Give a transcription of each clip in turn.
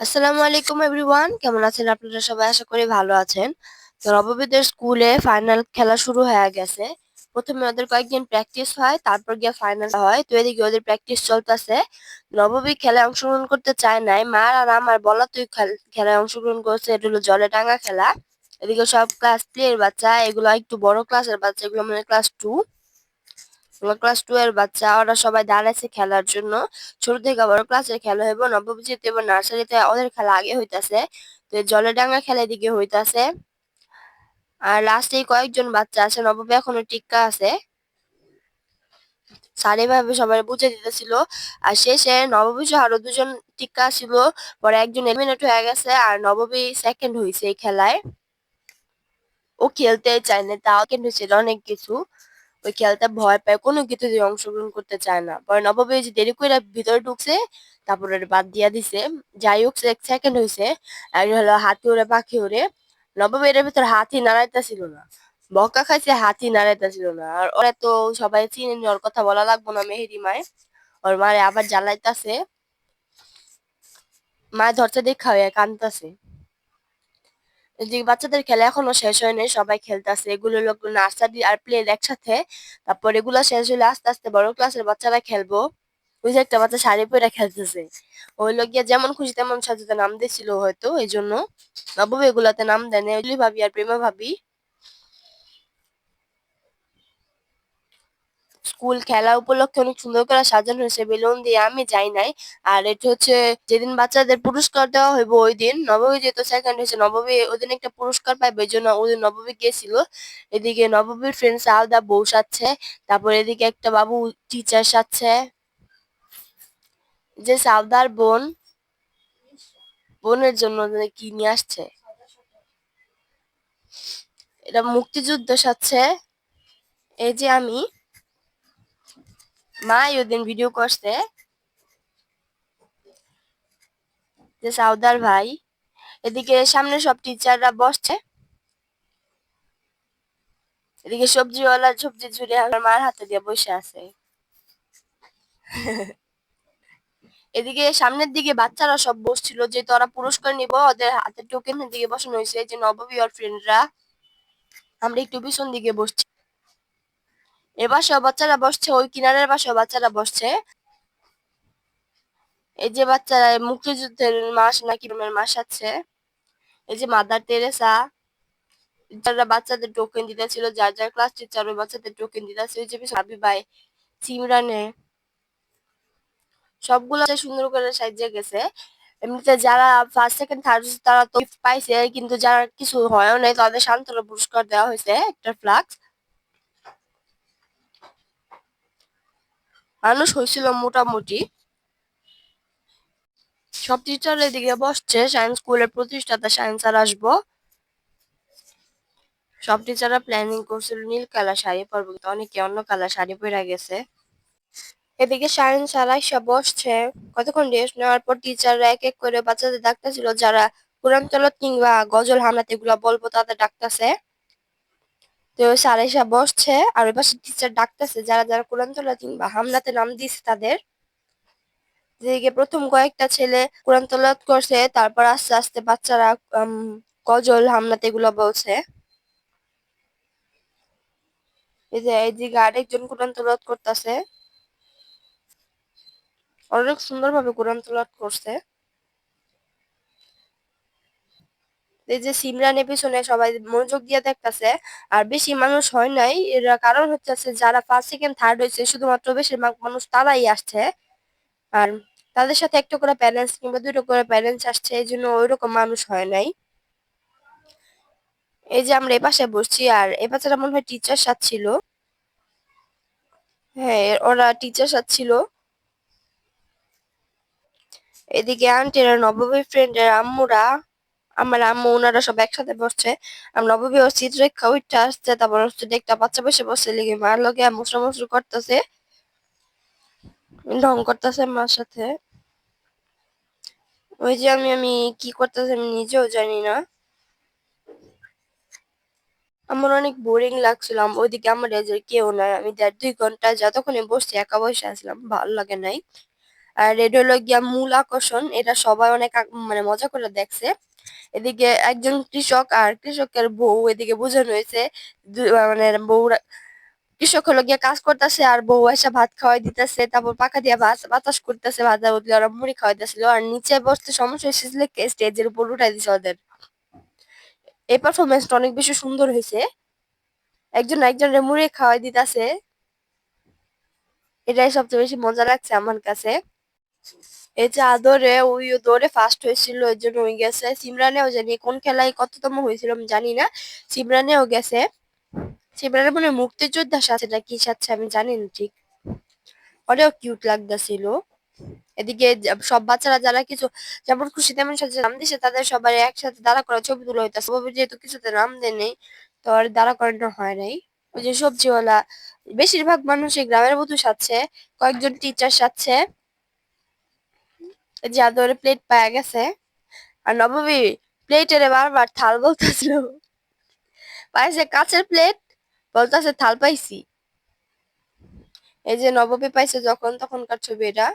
আসসালামু আলাইকুম এভরিওয়ান, কেমন আছেন আপনারা সবাই? আশা করি ভালো আছেন। তো নববীদের স্কুলে ফাইনাল খেলা শুরু হয়ে গেছে। প্রথমে ওদের কয়েকদিন প্র্যাকটিস হয়, তারপর গিয়ে ফাইনাল হয়। তো এদিকে ওদের প্র্যাকটিস চলতেছে। নববী খেলায় অংশগ্রহণ করতে চায় নাই। মা আর আমার বলা তুই খেলায় অংশগ্রহণ করছে। এটা হলো জলে টাঙ্গা খেলা। এদিকে সব ক্লাস প্লে এর বাচ্চা, এগুলো একটু বড় ক্লাসের বাচ্চা, এগুলো মানে ক্লাস টু ক্লাস টু এর বাচ্চা, ওরা সবাই দাঁড়াইছে খেলার জন্য। ছোট থেকে বড় ক্লাসের খেলা হইব নববীজিতে এবার নার্সারিতে ওদের খেলা আগে হইতাছে। তো জলের ডাঙ্গা খেলা এদিকে হইতাছে। আর লাস্টে কয়েকজন বাচ্চা আছে নববী এখনও টিক্কা আছে। স্যার এভাবে সবাই বুঝে দিতেছিল। আর শেষে সহ আরও দুজন টিক্কা ছিল, পরে একজন এলিমিনেট হয়ে গেছে, আর নববী সেকেন্ড হয়েছে এই খেলায়। ও খেলতে চায় না, তাও কিন্তু সেটা অনেক কিছু। ওই খেলতে ভয় পায়, কোনো কিছুতে অংশগ্রহণ করতে চায় না। পরে নববী যে দেরি করে ভিতরে ঢুকছে, তারপরে বাদ দিয়া দিছে। যাই হোক সেকেন্ড হয়েছে আর হলো হাতি ওরে, পাখি ওরে। নববী এর ভিতরে হাতি নাড়াইতেছিল না। বকা খাইছে, হাতি নাড়াইতেছিল না। আর ওরা তো সবাই চিনে ওর কথা বলা লাগবো না মেহেরি মায় ওর মারে আবার জ্বালাইতাছে। মায় ধরতে দেখা হয়ে কানতাছে যে বাচ্চাদের খেলা এখনও শেষ হয়নি, সবাই খেলতেছে। এগুলো লোক নার্সারি আর প্লে একসাথে। তারপর এগুলো শেষ হলে আস্তে আস্তে বড় ক্লাসের বাচ্চারা খেলব। ওই যে একটা বাচ্চা শাড়ি পরে খেলতেছে। ওই লোক গিয়ে যেমন খুশি তেমন সাজাতে নাম দিয়েছিল হয়তো এই জন্য বাবু এগুলাতে নাম দেয় ভাবি আর প্রেমা ভাবি। স্কুল খেলা উপলক্ষে অনেক সুন্দর করে সাজানো হয়েছে, বেলুন দিয়ে, আমি যাই নাই। আর এটা হচ্ছে যেদিন বাচ্চাদের পুরস্কার দেওয়া হইব ওই দিন, নবমী যেহেতু সেকেন্ড হয়েছে, নবমী ওই দিন একটা পুরস্কার পাইবে, এই জন্য ওই দিন নবমী গিয়েছিল এদিকে নবমীর ফ্রেন্ড আলাদা বউ সাচ্ছে তারপর এদিকে একটা বাবু টিচার সাচ্ছে যে সাউদার বোন, বোনের জন্য কি নিয়ে আসছে? এটা মুক্তিযুদ্ধ সাচ্ছে এই যে আমি মা ওদিন ভিডিও করছে যে সাউদার ভাই এদিকে সামনে সব টিচাররা বসছে এদিকে সবজিওয়ালা সবজি ঝুড়ে আমার মার হাতে দিয়ে বসে আছে এদিকে সামনের দিকে বাচ্চারা সব বসছিল যে তোরা পুরস্কার নিব, ওদের হাতে টোকেনের দিকে বসানো হয়েছে যে নববী ওর ফ্রেন্ডরা আমরা একটু পিছন দিকে বসছি। এবার সব বাচ্চারা বসছে, ওই কিনারের বাসায় বাচ্চারা বসছে। এই যে বাচ্চারা মুক্তিযুদ্ধের মাস নাকি মাস আছে। এই যে মাদার তেরেসা যারা বাচ্চাদের টোকেন দিতেছিল, যার যার ক্লাস টিচার ওই বাচ্চাদের টোকেন দিতেছে ওই যে হাবি ভাই, সিমরানে, সবগুলো সুন্দর করে সাজিয়ে গেছে। এমনিতে যারা ফার্স্ট সেকেন্ড থার্ড তারা তো পাইছে, কিন্তু যারা কিছু হয়ও নাই, তাদের সান্ত্বনা পুরস্কার দেওয়া হয়েছে, একটা ফ্লাক্স মানুষ হয়েছিল মোটামুটি। সব টিচার এদিকে বসছে সায়েন্স স্কুলের প্রতিষ্ঠাতা সায়েন্স আর আসব। সব টিচাররা প্ল্যানিং করছিল নীল কালার শাড়ি পরবো অনেকে অন্য কালার শাড়ি পরে গেছে। এদিকে সায়েন্স আর আইসা বসছে। কতক্ষণ রেস্ট নেওয়ার পর টিচাররা এক এক করে বাচ্চাদের ডাকতেছিল, যারা কোরআন তলত কিংবা গজল হামলাতে এগুলো বলব তাদের ডাকতেছে। তো স্যার এসে বসছে আর ওই পাশে টিচার ডাকতেছে, যারা যারা কোরআন তলাত কিংবা হামলাতে নাম দিছে তাদের। যেদিকে প্রথম কয়েকটা ছেলে কোরআন তলাত করছে, তারপর আস্তে আস্তে বাচ্চারা গজল, হামলাতে এগুলো বলছে। এই যে এইদিকে আরেকজন কোরআন তলাত করতেছে। অনেক সুন্দরভাবে কোরআন তলাত করছে। এই যে সিমরানের পিছনে সবাই মনোযোগ দিয়ে দেখতেছে, আর বেশি মানুষ হয় নাই। এর কারণ হচ্ছে যারা ফার্স্ট সেকেন্ড থার্ড হয়েছে শুধুমাত্র বেশিরভাগ মানুষ তারাই আসছে। আর তাদের সাথে একটা করে প্যারেন্টস কিংবা দুটো করে প্যারেন্টস আসছে, এই জন্য ওইরকম মানুষ হয় নাই। এই যে আমরা এপাশে বসছি, আর এ বাচ্চারা মনে হয় টিচার সাথ ছিল। হ্যাঁ ওরা টিচার সাথ ছিল। এদিকে আন্টিরা নবমী ফ্রেন্ডের আম্মুরা আমার আম্মু ওনারা সব একসাথে বসছে। আমি নবমী ও চিত্র রেখা উঠতে আসছে, তারপর হচ্ছে একটা বাচ্চা বসে বসে লেগে মার লগে মুসরা মুসরু করতেছে। ঢং করতেছে মার সাথে। ওই যে আমি আমি কি করতেছি আমি নিজেও জানি না। আমার অনেক বোরিং লাগছিলাম ওইদিকে আমার যে কেউ নাই। আমি দেড় দুই ঘণ্টা যতক্ষণে বসছি একা বসে আসলাম ভালো লাগে নাই। আর গিয়া মূল আকর্ষণ, এটা সবাই অনেক মানে মজা করে দেখছে। এদিকে একজন কৃষক আর কৃষকের বউ এদিকে বোঝানো হয়েছে মানে বউরা, কৃষক হলো গিয়ে কাজ করতেছে আর বউ এসে ভাত খাওয়াই দিতেছে, তারপর পাখা দিয়ে বাতাস করতেছে ভাজা উঠলে ওরা মুড়ি খাওয়াইতেছিল আর নিচে বসতে সমস্যা হয়েছিল স্টেজের উপর উঠাই দিছে ওদের। এই পারফরমেন্সটা অনেক বেশি সুন্দর হয়েছে। একজন একজনের মুড়ি খাওয়াই দিতেছে। এটাই সবচেয়ে বেশি মজা লাগছে আমার কাছে। এই যে আদরে, ওই দৌড়ে ফার্স্ট হয়েছিল, ওই জন্য ওই গেছে। সিমরানেও জানি কোন খেলায় কততম হয়েছিল, আমি জানি না। সিমরানেও গেছে। সিমরানের মনে মুক্তিযোদ্ধা সাথে কি সাথে আমি জানি না ঠিক। অনেক কিউট লাগতেছিল। এদিকে সব বাচ্চারা যারা কিছু যেমন খুশি তেমন সাথে নাম দিছে, তাদের সবাই একসাথে দাঁড়া করা ছবি তুলে হইতাছে। যেহেতু কিছুতে নাম দেয় নেই, তো আর দাঁড়া করানো হয় নাই। ওই যে সবজিওয়ালা, বেশিরভাগ মানুষই গ্রামের মতো সাজছে, কয়েকজন টিচার সাজছে। যে আদরে প্লেট পাওয়া গেছে। আর নবমী প্লেটের বারবার থাল বলতেছিল। পাইছে কাঁচের প্লেট বলতেছে থাল পাইছি। এই যে নবমী পাইছে যখন তখনকার ছবি এটা।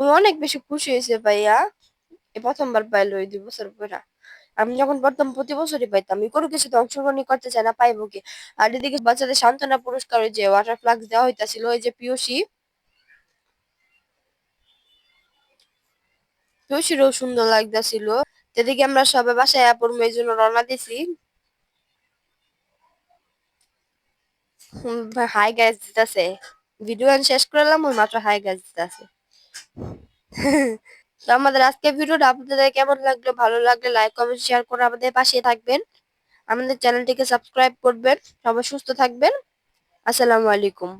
ও অনেক বেশি খুশি হয়েছে ভাইয়া। এ প্রথমবার পাইলো এই দুই বছর পরে। আমি যখন প্রথম প্রতি বছরই পাইতাম, আমি কোনো কিছুতে অংশগ্রহণ করতে চাই না, পাইবো কি? আর এদিকে বাচ্চাদের সান্ত্বনা পুরস্কার ওই যে ওয়াটার ফ্লাক্স দেওয়া হইতাছিল, ওই যে পিয়সীরও সুন্দর লাগতাছিল। এদিকে আমরা সবাই বাসায় পড়ব এই জন্য রওনা দিছি। হাই গাইস দিতেছে। ভিডিও আমি শেষ করলাম, ওই মাত্র হাই গাইস দিতেছে। তো আমাদের আজকের ভিডিওটা আপনাদের কেমন লাগল? ভালো লাগলে লাইক কমেন্ট শেয়ার করে আমাদের পাশে থাকবেন। আমাদের চ্যানেলটিকে সাবস্ক্রাইব করবেন। সবাই সুস্থ থাকবেন। আসসালামু আলাইকুম।